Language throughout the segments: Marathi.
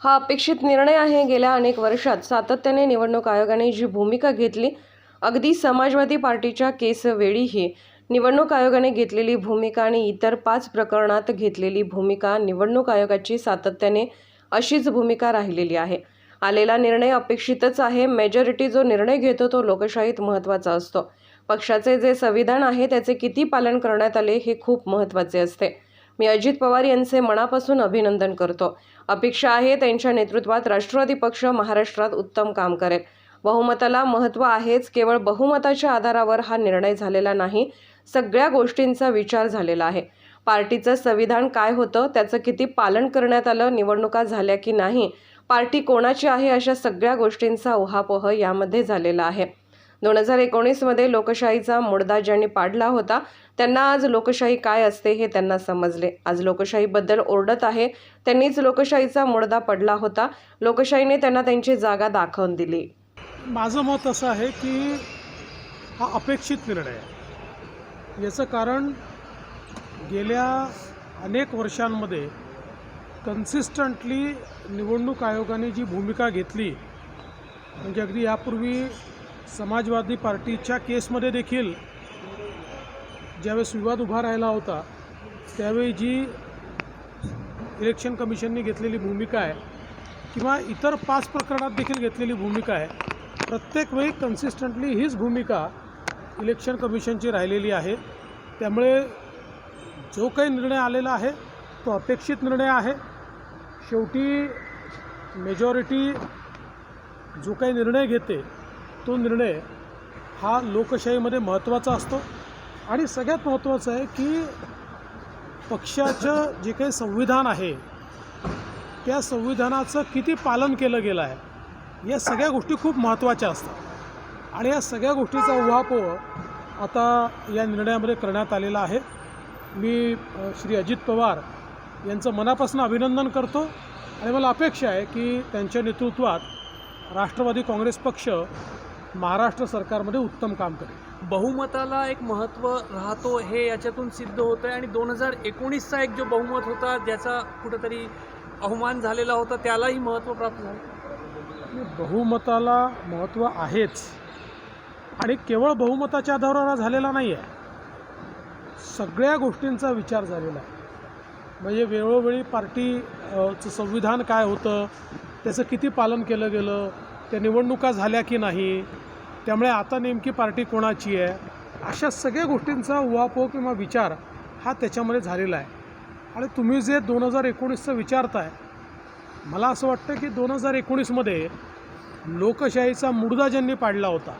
हा अपेक्षित निर्णय आहे. गेल्या अनेक वर्षात सातत्याने निवडणूक आयोगाने जी भूमिका घेतली अगदी समाजवादी पार्टीच्या केसवेळीही निवडणूक आयोगाने घेतलेली भूमिका आणि इतर पाच प्रकरणात घेतलेली भूमिका निवडणूक आयोगाची सातत्याने अशीच भूमिका राहिलेली आहे. आलेला निर्णय अपेक्षितच आहे. मेजॉरिटी जो निर्णय घेतो तो लोकशाहीत महत्त्वाचा असतो. पक्षाचे जे संविधान आहे त्याचे किती पालन करण्यात आले हे खूप महत्त्वाचे असते. मी अजित पवार यांचे मनापासून अभिनंदन करतो. अपेक्षा आहे त्यांच्या नेतृत्वात राष्ट्रवादी पक्ष महाराष्ट्रात उत्तम काम करेल. बहुमताला महत्त्व आहेच केवळ बहुमताच्या आधारावर हा निर्णय झालेला नाही सगळ्या गोष्टींचा विचार झालेला आहे. पार्टीचं संविधान काय होतं त्याचं किती पालन करण्यात आलं निवडणुका झाल्या की नाही पार्टी कोणाची आहे अशा सगळ्या गोष्टींचा उहापोह यामध्ये झालेला आहे. दोन हजार एकोणीसमध्ये लोकशाहीचा मुडदा ज्यांनी पाडला होता त्यांना आज लोकशाही काय असते हे त्यांना समजले. आज लोकशाहीबद्दल ओरडत आहे त्यांनीच लोकशाहीचा मुडदा पडला होता. लोकशाहीने त्यांना त्यांची जागा दाखवून दिली. माझं मत असं आहे की हा अपेक्षित निर्णय आहे. याचं कारण गेल्या अनेक वर्षांमध्ये कन्सिस्टंटली निवडणूक आयोगाने जी भूमिका घेतली म्हणजे अगदी यापूर्वी समाजवादी पार्टीच्या केसमध्ये देखील ज्यावेळेस विवाद उभा राहिला होता त्यावेळी जी इलेक्शन कमिशनने घेतलेली भूमिका आहे किंवा इतर पाच प्रकरणात देखील घेतलेली भूमिका आहे प्रत्येक वेळी कन्सिस्टंटली हीच भूमिका इलेक्शन कमिशनची राहिलेली आहे. त्यामुळे जो काही निर्णय आलेला आहे तो अपेक्षित निर्णय आहे. शेवटी मेजॉरिटी जो काही निर्णय घेते तो निर्णय हा लोकशाहीमध्ये महत्त्वाचा असतो. आणि सगळ्यात महत्त्वाचं आहे की पक्षाचं जे काही संविधान आहे त्या संविधानाचं किती पालन केलं गेलं आहे या सगळ्या गोष्टी खूप महत्त्वाच्या असतात. आणि या सगळ्या गोष्टीचा उहापोह आता या निर्णयामध्ये करण्यात आलेला आहे. मी श्री अजित पवार यांचं मनापासून अभिनंदन करतो. आणि मला अपेक्षा आहे की त्यांच्या नेतृत्वात राष्ट्रवादी काँग्रेस पक्ष महाराष्ट्र सरकारमध्ये उत्तम काम करेल. बहुमताला एक महत्त्व राहतो हे याच्यातून सिद्ध होतं आहे आणि दोन हजार एकोणीसचा एक जो बहुमत होता ज्याचा कुठंतरी अवमान झालेला होता त्यालाही महत्त्व प्राप्त झालं. बहुमताला महत्त्व आहेच. आणि केवळ बहुमताच्या आधारावर हा झालेला नाही आहे सगळ्या गोष्टींचा विचार झालेला आहे. म्हणजे वेळोवेळी पार्टी अ, चं संविधान काय होतं त्याचं किती पालन केलं गेलं त्या निवडणुका झाल्या की नाही त्यामुळे आता नेमकी पार्टी कोणाची आहे अशा सगळ्या गोष्टींचा उहापोह किंवा विचार हा त्याच्यामध्ये झालेला आहे. आणि तुम्ही जे दोन हजार एकोणीसचं विचारताय मला असं वाटतं की दोन हजार एकोणीसमध्ये लोकशाहीचा मुडदा ज्यांनी पाडला होता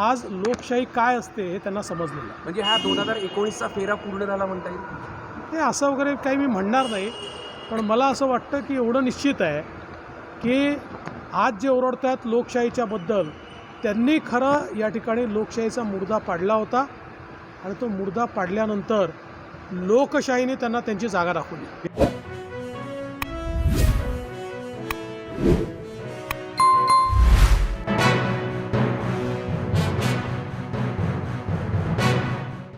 आज लोकशाही काय असते हे त्यांना समजलेलं म्हणजे हा दोन हजार एकोणीसचा फेरा पूर्ण झाला म्हणता येईल? हे असं वगैरे काही मी म्हणणार नाही पण मला असं वाटतं की एवढं निश्चित आहे की आज जे ओरडत आहेत लोकशाहीच्याबद्दल त्यांनी खरं या ठिकाणी लोकशाहीचा मुर्दा पाडला होता. आणि तो मुर्दा पाडल्यानंतर लोकशाहीने त्यांना त्यांची जागा दाखवली.